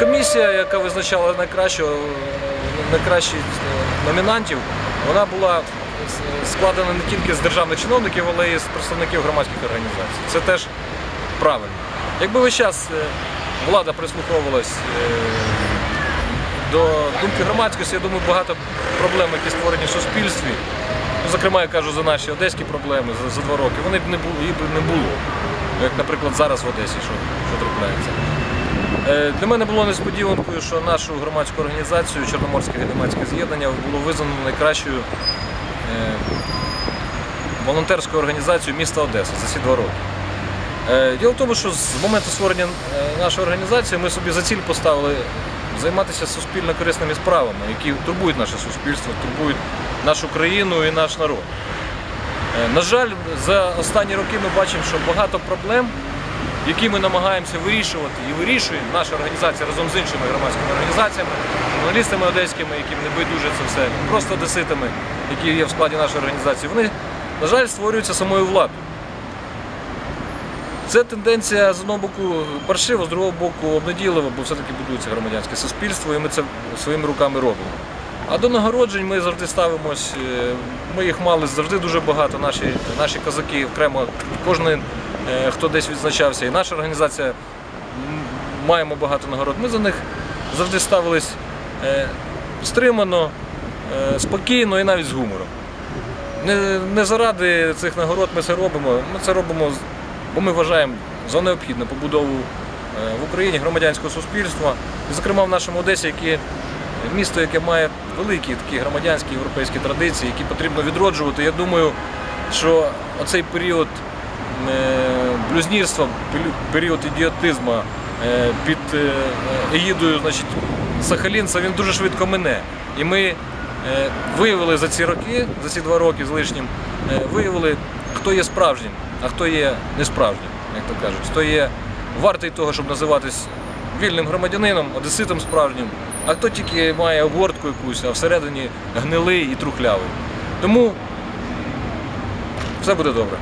Комісія, яка визначала найкращого, найкращих е, номінантів, вона була складена не тільки з державних чиновників, але й з представників громадських організацій. Це теж правильно. Якби весь час е, влада прислуховувалась е, до думки громадськості, я думаю, багато проблем, які створені в суспільстві, ну, зокрема, я кажу за наші одеські проблеми за, за два роки, вони б не було, їх би не було. Як, наприклад, зараз в Одесі, що, що трапляється. Е, Для мене було несподіванкою, що нашу громадську організацію Чорноморське громадське з'єднання було визнано найкращою е, волонтерською організацією міста Одеси за ці два роки. Е, Діло в тому, що з моменту створення нашої організації ми собі за ціль поставили займатися суспільно корисними справами, які турбують наше суспільство, турбують нашу країну і наш народ. На жаль, за останні роки ми бачимо, що багато проблем, які ми намагаємося вирішувати і вирішуємо, наша організація разом з іншими громадськими організаціями, журналістами одеськими, яким не байдуже це все, просто одеситами, які є в складі нашої організації, вони, на жаль, створюються самою владою. Це тенденція з одного боку паршива, з другого боку обнадійлива, бо все-таки будується громадянське суспільство, і ми це своїми руками робимо. А до нагороджень ми завжди ставимось. е, Ми їх мали завжди дуже багато. Наші, наші козаки окремо, кожен, е, хто десь відзначався, і наша організація маємо багато нагород. Ми за них завжди ставились е, стримано, спокійно і навіть з гумором. Не, не заради цих нагород ми це робимо. Ми це робимо, бо ми вважаємо за необхідне побудову в Україні громадянського суспільства, зокрема в нашому Одесі, яке місто, яке має великі такі громадянські європейські традиції, які потрібно відроджувати. Я думаю, що оцей період е, блюзнірства, період ідіотизму е, під е, егідою значить, Сахалінця, він дуже швидко мине. І ми виявили за ці роки, за ці два роки з лишнім, виявили, хто є справжнім, а хто є несправжнім, як то кажуть, хто є вартий того, щоб називатись вільним громадянином, одеситом справжнім, а хто тільки має обгортку якусь, а всередині гнилий і трухлявий. Тому все буде добре.